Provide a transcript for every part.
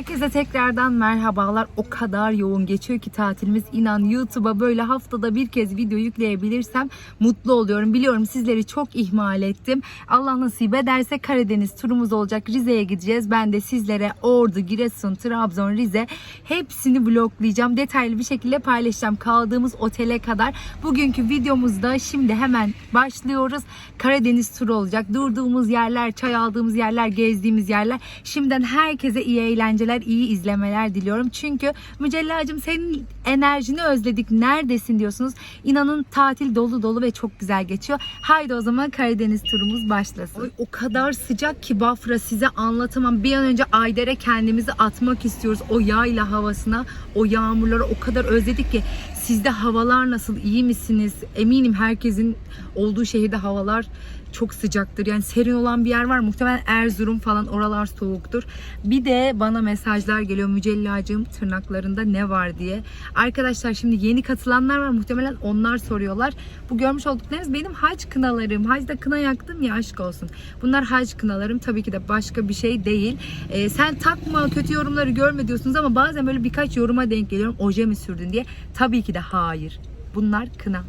Herkese tekrardan merhabalar. O kadar yoğun geçiyor ki tatilimiz. İnan YouTube'a böyle haftada bir kez video yükleyebilirsem mutlu oluyorum. Biliyorum sizleri çok ihmal ettim. Allah nasip ederse Karadeniz turumuz olacak. Rize'ye gideceğiz. Ben de sizlere Ordu, Giresun, Trabzon, Rize hepsini vloglayacağım. Detaylı bir şekilde paylaşacağım. Kaldığımız otele kadar. Bugünkü videomuzda şimdi hemen başlıyoruz. Karadeniz turu olacak. Durduğumuz yerler, çay aldığımız yerler, gezdiğimiz yerler. Şimdiden herkese iyi eğlenceler, iyi izlemeler diliyorum. Çünkü Mücellacığım senin enerjini özledik. Neredesin diyorsunuz. İnanın tatil dolu dolu ve çok güzel geçiyor. Haydi o zaman Karadeniz turumuz başlasın. Ay, o kadar sıcak ki Bafra size anlatamam. Bir an önce Ayder'e kendimizi atmak istiyoruz. O yayla havasına, o yağmurları o kadar özledik ki. Sizde havalar nasıl? iyi misiniz? Eminim herkesin olduğu şehirde havalar çok sıcaktır. Yani serin olan bir yer var. Muhtemelen Erzurum falan oralar soğuktur. Bir de bana mesajlar geliyor. Mücellacığım tırnaklarında ne var diye. Arkadaşlar şimdi yeni katılanlar var. Muhtemelen onlar soruyorlar. Bu görmüş olduklarınız benim hac kınalarım. Hacda kına yaktım ya aşk olsun. Bunlar hac kınalarım. Tabii ki de başka bir şey değil. Ee, sen takma kötü yorumları görme diyorsunuz ama bazen böyle birkaç yoruma denk geliyorum. Oje mi sürdün diye. Tabii ki de hayır. Bunlar kına.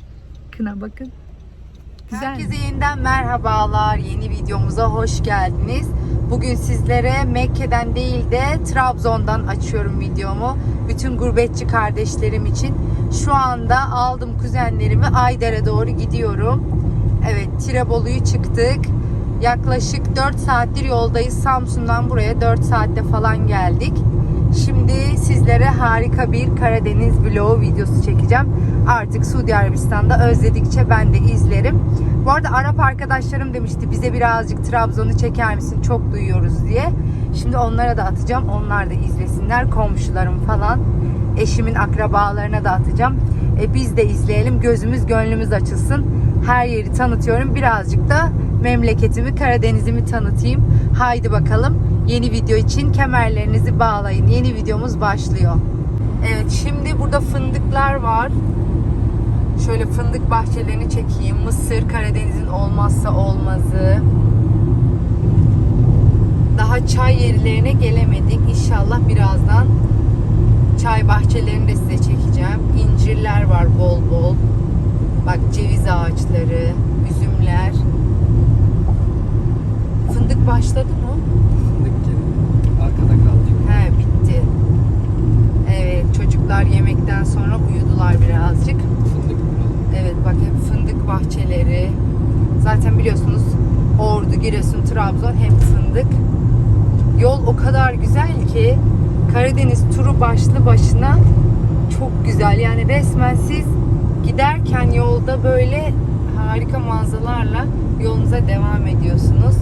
Kına bakın. Güzel. Herkese yeniden merhabalar. Yeni videomuza hoş geldiniz. Bugün sizlere Mekke'den değil de Trabzon'dan açıyorum videomu. Bütün gurbetçi kardeşlerim için. Şu anda aldım kuzenlerimi Ayder'e doğru gidiyorum. Evet Tirebolu'yu çıktık. Yaklaşık 4 saattir yoldayız. Samsun'dan buraya 4 saatte falan geldik. Şimdi sizlere harika bir Karadeniz vlogu videosu çekeceğim. Artık Suudi Arabistan'da özledikçe ben de izlerim. Bu arada Arap arkadaşlarım demişti bize birazcık Trabzon'u çeker misin çok duyuyoruz diye. Şimdi onlara da atacağım. Onlar da izlesinler. Komşularım falan. Eşimin akrabalarına da atacağım. E, biz de izleyelim. Gözümüz gönlümüz açılsın. Her yeri tanıtıyorum. Birazcık da memleketimi, Karadeniz'imi tanıtayım. Haydi bakalım. Yeni video için kemerlerinizi bağlayın. Yeni videomuz başlıyor. Evet şimdi burada fındıklar var. Şöyle fındık bahçelerini çekeyim. Mısır Karadeniz'in olmazsa olmazı. Daha çay yerlerine gelemedik. İnşallah birazdan çay bahçelerini de size çekeceğim. İncirler var bol bol. Bak ceviz ağaçları, üzümler. Fındık başladı mı? Fındık gibi. Arkada kaldı. He bitti. Evet çocuklar yemekten sonra uyudular birazcık. Evet bak hep fındık bahçeleri. Zaten biliyorsunuz Ordu, Giresun, Trabzon hep fındık. Yol o kadar güzel ki Karadeniz turu başlı başına çok güzel. Yani resmen siz giderken yolda böyle harika manzaralarla yolunuza devam ediyorsunuz.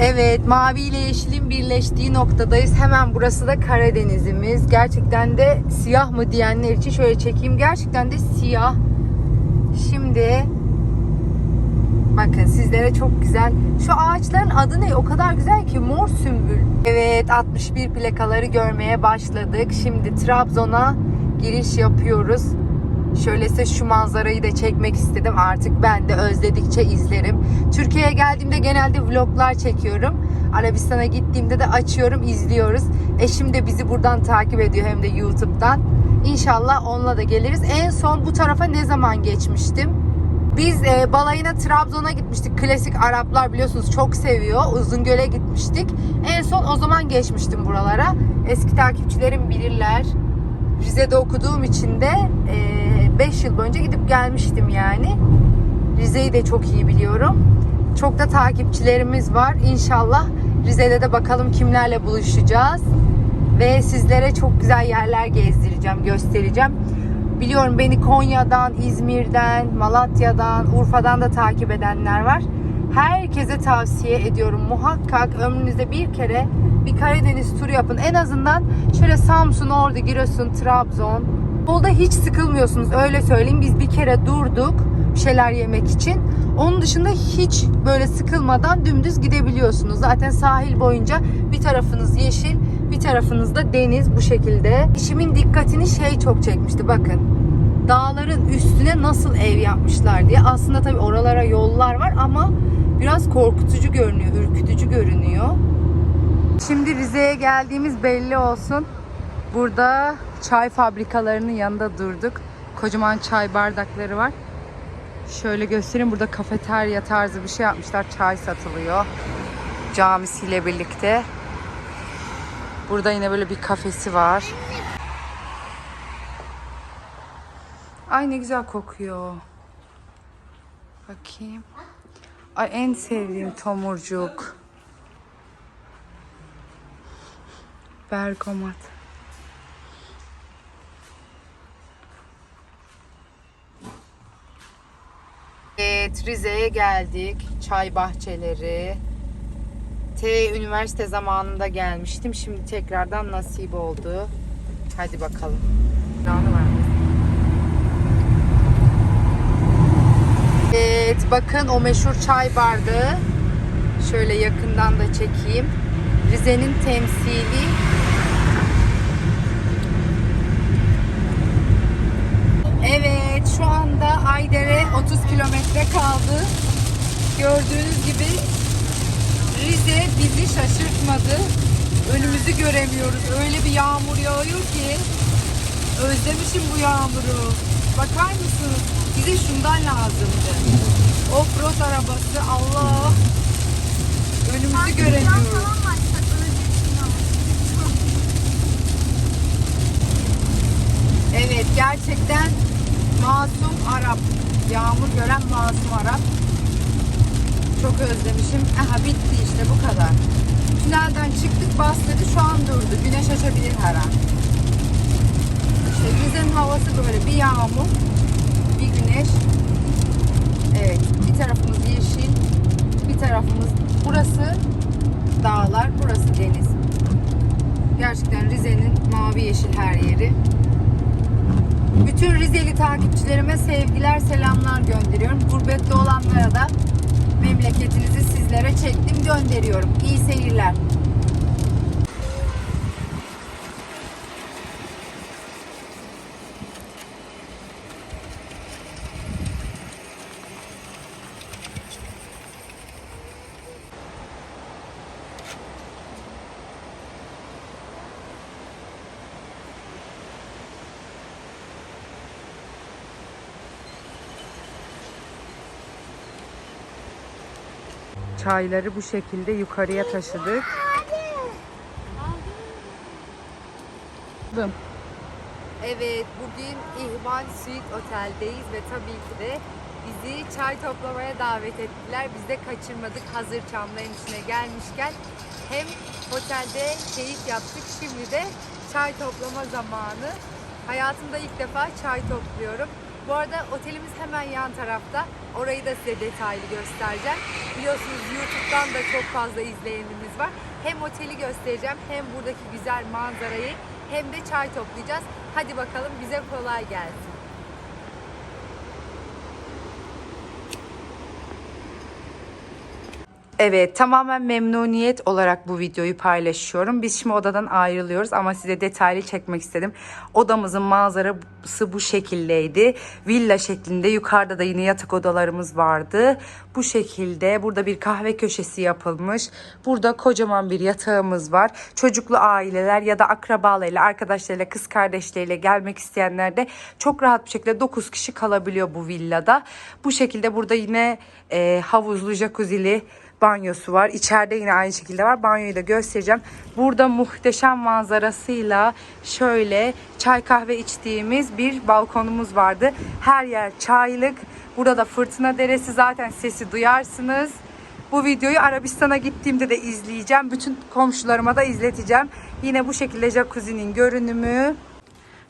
Evet, mavi ile yeşilin birleştiği noktadayız. Hemen burası da Karadeniz'imiz. Gerçekten de siyah mı diyenler için şöyle çekeyim. Gerçekten de siyah. Şimdi bakın sizlere çok güzel. Şu ağaçların adı ne? O kadar güzel ki mor sümbül. Evet, 61 plakaları görmeye başladık. Şimdi Trabzon'a giriş yapıyoruz. Şöyle size şu manzarayı da çekmek istedim. Artık ben de özledikçe izlerim. Türkiye'ye geldiğimde genelde vloglar çekiyorum. Arabistan'a gittiğimde de açıyorum, izliyoruz. Eşim de bizi buradan takip ediyor hem de YouTube'dan. İnşallah onunla da geliriz. En son bu tarafa ne zaman geçmiştim? Biz e, balayına Trabzon'a gitmiştik. Klasik Araplar biliyorsunuz çok seviyor. Uzungöl'e gitmiştik. En son o zaman geçmiştim buralara. Eski takipçilerim bilirler. Rize'de okuduğum için de 5 yıl önce gidip gelmiştim yani. Rize'yi de çok iyi biliyorum. Çok da takipçilerimiz var. İnşallah Rize'de de bakalım kimlerle buluşacağız. Ve sizlere çok güzel yerler gezdireceğim, göstereceğim. Biliyorum beni Konya'dan, İzmir'den, Malatya'dan, Urfa'dan da takip edenler var. Herkese tavsiye ediyorum. Muhakkak ömrünüzde bir kere bir Karadeniz turu yapın. En azından şöyle Samsun, Ordu, Giresun, Trabzon. Yolda hiç sıkılmıyorsunuz öyle söyleyeyim. Biz bir kere durduk bir şeyler yemek için. Onun dışında hiç böyle sıkılmadan dümdüz gidebiliyorsunuz. Zaten sahil boyunca bir tarafınız yeşil, bir tarafınız da deniz bu şekilde. İşimin dikkatini şey çok çekmişti bakın. Dağların üstüne nasıl ev yapmışlar diye. Aslında tabii oralara yollar var ama biraz korkutucu görünüyor, ürkütücü görünüyor. Şimdi Rize'ye geldiğimiz belli olsun. Burada çay fabrikalarının yanında durduk. Kocaman çay bardakları var. Şöyle göstereyim. Burada kafeterya tarzı bir şey yapmışlar. Çay satılıyor. Camisiyle birlikte. Burada yine böyle bir kafesi var. Ay ne güzel kokuyor. Bakayım. Ay en sevdiğim tomurcuk. Bergamat. Evet, Rize'ye geldik. Çay bahçeleri. T üniversite zamanında gelmiştim. Şimdi tekrardan nasip oldu. Hadi bakalım. Evet, bakın o meşhur çay bardağı. Şöyle yakından da çekeyim. Rize'nin temsili Evet şu anda Aydere 30 kilometre kaldı. Gördüğünüz gibi Rize bizi şaşırtmadı. Önümüzü göremiyoruz. Öyle bir yağmur yağıyor ki. Özlemişim bu yağmuru. Bakar mısınız? Bize şundan lazımdı. Offroad arabası Allah. Önümüzü göremiyoruz. Evet gerçekten masum Arap. Yağmur gören masum Arap. Çok özlemişim. Aha bitti işte bu kadar. Tünelden çıktık bastırdı şu an durdu. Güneş açabilir her an. İşte Rize'nin havası böyle bir yağmur, bir güneş. Evet bir tarafımız yeşil, bir tarafımız burası dağlar, burası deniz. Gerçekten Rize'nin mavi yeşil her yeri. Bütün Rizeli takipçilerime sevgiler, selamlar gönderiyorum. Gurbette olanlara da memleketinizi sizlere çektim gönderiyorum. İyi seyirler. Çayları bu şekilde yukarıya taşıdık. Evet, bugün İhmal Suite Otel'deyiz ve tabii ki de bizi çay toplamaya davet ettiler. Biz de kaçırmadık hazır Çamlı'nın içine gelmişken. Hem otelde keyif yaptık, şimdi de çay toplama zamanı. Hayatımda ilk defa çay topluyorum. Bu arada otelimiz hemen yan tarafta. Orayı da size detaylı göstereceğim. Biliyorsunuz YouTube'dan da çok fazla izleyenimiz var. Hem oteli göstereceğim hem buradaki güzel manzarayı hem de çay toplayacağız. Hadi bakalım bize kolay gelsin. Evet tamamen memnuniyet olarak bu videoyu paylaşıyorum. Biz şimdi odadan ayrılıyoruz ama size detaylı çekmek istedim. Odamızın manzarası bu şekildeydi. Villa şeklinde yukarıda da yine yatak odalarımız vardı. Bu şekilde burada bir kahve köşesi yapılmış. Burada kocaman bir yatağımız var. Çocuklu aileler ya da akrabalarıyla, arkadaşlarıyla, kız kardeşleriyle gelmek isteyenler de çok rahat bir şekilde 9 kişi kalabiliyor bu villada. Bu şekilde burada yine e, havuzlu, jacuzzi'li banyosu var. İçeride yine aynı şekilde var. Banyoyu da göstereceğim. Burada muhteşem manzarasıyla şöyle çay kahve içtiğimiz bir balkonumuz vardı. Her yer çaylık. Burada da fırtına deresi zaten sesi duyarsınız. Bu videoyu Arabistan'a gittiğimde de izleyeceğim. Bütün komşularıma da izleteceğim. Yine bu şekilde jacuzzi'nin görünümü.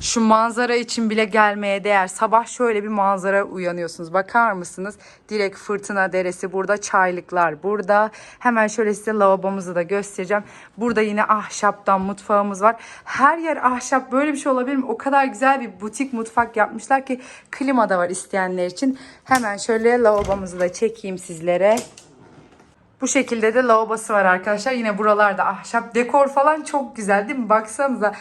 Şu manzara için bile gelmeye değer. Sabah şöyle bir manzara uyanıyorsunuz. Bakar mısınız? Direkt fırtına deresi burada. Çaylıklar burada. Hemen şöyle size lavabomuzu da göstereceğim. Burada yine ahşaptan mutfağımız var. Her yer ahşap. Böyle bir şey olabilir mi? O kadar güzel bir butik mutfak yapmışlar ki klima da var isteyenler için. Hemen şöyle lavabomuzu da çekeyim sizlere. Bu şekilde de lavabosu var arkadaşlar. Yine buralarda ahşap dekor falan çok güzel değil mi? Baksanıza.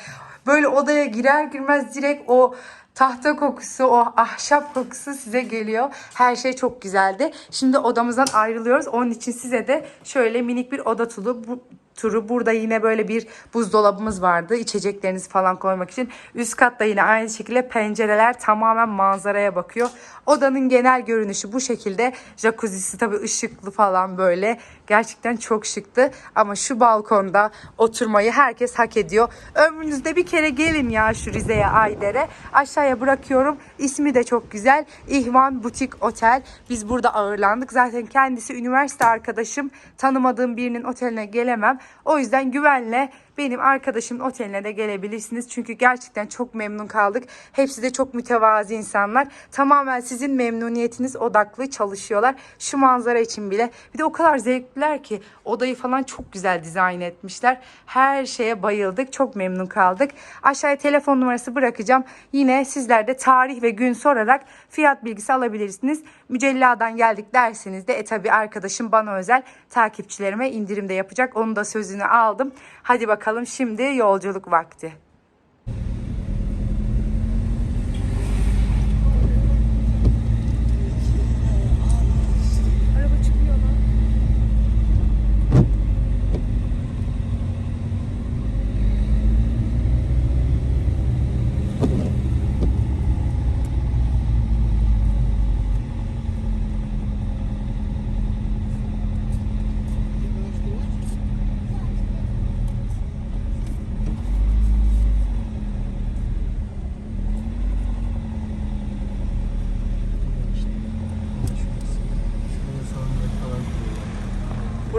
Böyle odaya girer girmez direkt o tahta kokusu, o ahşap kokusu size geliyor. Her şey çok güzeldi. Şimdi odamızdan ayrılıyoruz. Onun için size de şöyle minik bir oda turu, bu turu. Burada yine böyle bir buzdolabımız vardı. İçeceklerinizi falan koymak için. Üst katta yine aynı şekilde pencereler tamamen manzaraya bakıyor. Odanın genel görünüşü bu şekilde. Jacuzzi'si tabii ışıklı falan böyle. Gerçekten çok şıktı. Ama şu balkonda oturmayı herkes hak ediyor. Ömrünüzde bir kere gelin ya şu Rize'ye Ayder'e. Aşağıya bırakıyorum. İsmi de çok güzel. İhvan Butik Otel. Biz burada ağırlandık. Zaten kendisi üniversite arkadaşım. Tanımadığım birinin oteline gelemem. O yüzden güvenle benim arkadaşımın oteline de gelebilirsiniz. Çünkü gerçekten çok memnun kaldık. Hepsi de çok mütevazi insanlar. Tamamen sizin memnuniyetiniz odaklı çalışıyorlar. Şu manzara için bile. Bir de o kadar zevkliler ki odayı falan çok güzel dizayn etmişler. Her şeye bayıldık. Çok memnun kaldık. Aşağıya telefon numarası bırakacağım. Yine sizler de tarih ve gün sorarak fiyat bilgisi alabilirsiniz. Mücelladan geldik derseniz de e tabi arkadaşım bana özel takipçilerime indirimde yapacak. Onun da sözünü aldım. Hadi bakalım şimdi yolculuk vakti.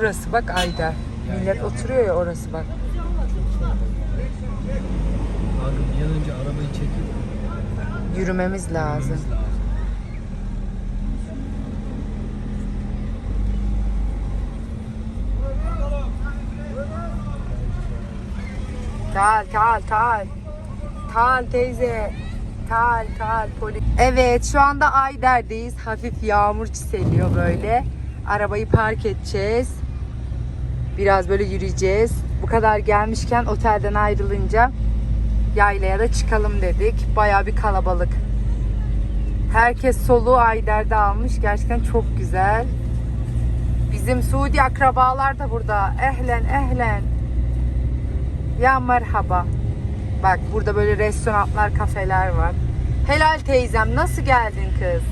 Burası bak Ayda. Millet oturuyor ya orası bak. Abi bir an önce arabayı çekip Yürümemiz lazım. gitmemiz lazım. Tal tal tal. Tal teyze. Tal tal polis. Evet şu anda Ayder'deyiz. Hafif yağmur çiseliyor böyle. Arabayı park edeceğiz. Biraz böyle yürüyeceğiz. Bu kadar gelmişken otelden ayrılınca yaylaya da çıkalım dedik. Baya bir kalabalık. Herkes soluğu Ayder'de almış. Gerçekten çok güzel. Bizim Suudi akrabalar da burada. Ehlen ehlen. Ya merhaba. Bak burada böyle restoranlar, kafeler var. Helal teyzem nasıl geldin kız?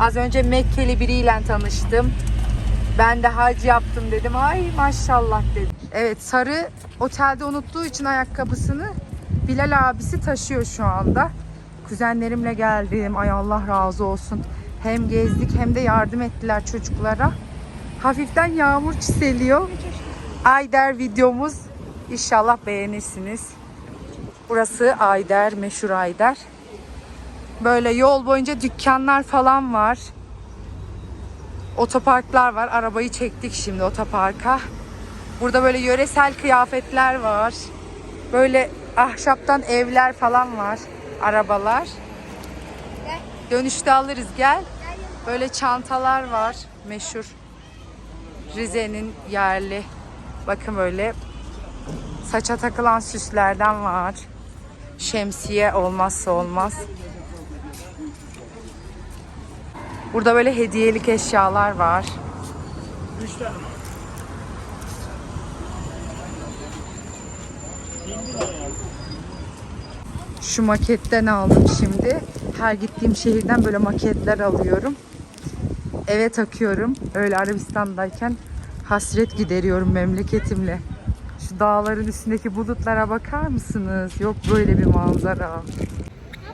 Az önce Mekkeli biriyle tanıştım. Ben de hac yaptım dedim. Ay maşallah dedim. Evet sarı otelde unuttuğu için ayakkabısını Bilal abisi taşıyor şu anda. Kuzenlerimle geldim. Ay Allah razı olsun. Hem gezdik hem de yardım ettiler çocuklara. Hafiften yağmur çiseliyor. Ayder videomuz. İnşallah beğenirsiniz. Burası Ayder, meşhur Ayder. Böyle yol boyunca dükkanlar falan var. Otoparklar var. Arabayı çektik şimdi otoparka. Burada böyle yöresel kıyafetler var. Böyle ahşaptan evler falan var. Arabalar. Dönüşte alırız gel. Böyle çantalar var. Meşhur. Rize'nin yerli. Bakın böyle saça takılan süslerden var. Şemsiye olmazsa olmaz. Burada böyle hediyelik eşyalar var. Şu maketten aldım şimdi. Her gittiğim şehirden böyle maketler alıyorum. Eve takıyorum. Öyle Arabistan'dayken hasret gideriyorum memleketimle. Şu dağların üstündeki bulutlara bakar mısınız? Yok böyle bir manzara.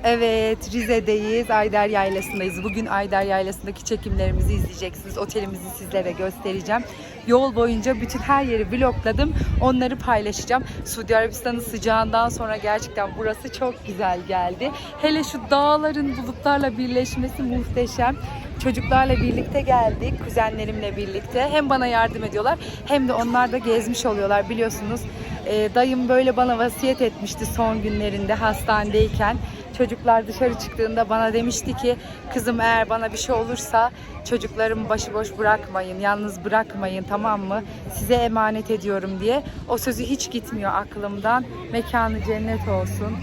Evet Rize'deyiz. Ayder Yaylası'ndayız. Bugün Ayder Yaylası'ndaki çekimlerimizi izleyeceksiniz. Otelimizi sizlere göstereceğim. Yol boyunca bütün her yeri vlogladım. Onları paylaşacağım. Suudi Arabistan'ın sıcağından sonra gerçekten burası çok güzel geldi. Hele şu dağların bulutlarla birleşmesi muhteşem. Çocuklarla birlikte geldik, kuzenlerimle birlikte. Hem bana yardım ediyorlar hem de onlar da gezmiş oluyorlar biliyorsunuz. e, dayım böyle bana vasiyet etmişti son günlerinde hastanedeyken. Çocuklar dışarı çıktığında bana demişti ki kızım eğer bana bir şey olursa çocuklarımı başıboş bırakmayın, yalnız bırakmayın tamam mı? Size emanet ediyorum diye. O sözü hiç gitmiyor aklımdan. Mekanı cennet olsun.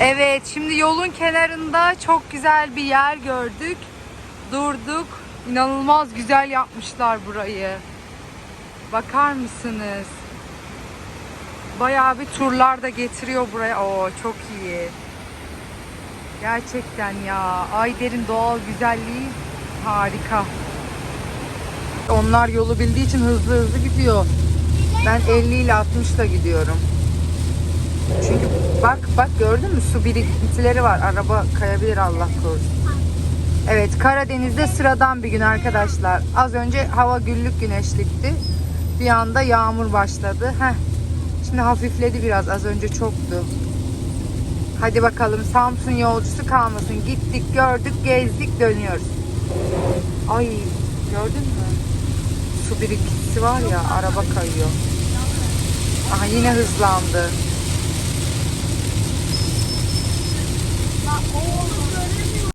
Evet şimdi yolun kenarında çok güzel bir yer gördük. Durduk. İnanılmaz güzel yapmışlar burayı. Bakar mısınız? Bayağı bir turlar da getiriyor buraya. Oo çok iyi. Gerçekten ya. Ayder'in doğal güzelliği harika. Onlar yolu bildiği için hızlı hızlı gidiyor. Ben 50 ile 60 ile gidiyorum. Çünkü bak bak gördün mü su birikintileri var. Araba kayabilir Allah korusun. Evet Karadeniz'de sıradan bir gün arkadaşlar. Az önce hava güllük güneşlikti. Bir anda yağmur başladı. Heh. Şimdi hafifledi biraz. Az önce çoktu. Hadi bakalım Samsun yolcusu kalmasın. Gittik, gördük, gezdik, dönüyoruz. Ay gördün mü? Su birikintisi var ya araba kayıyor. Aha yine hızlandı. Bak.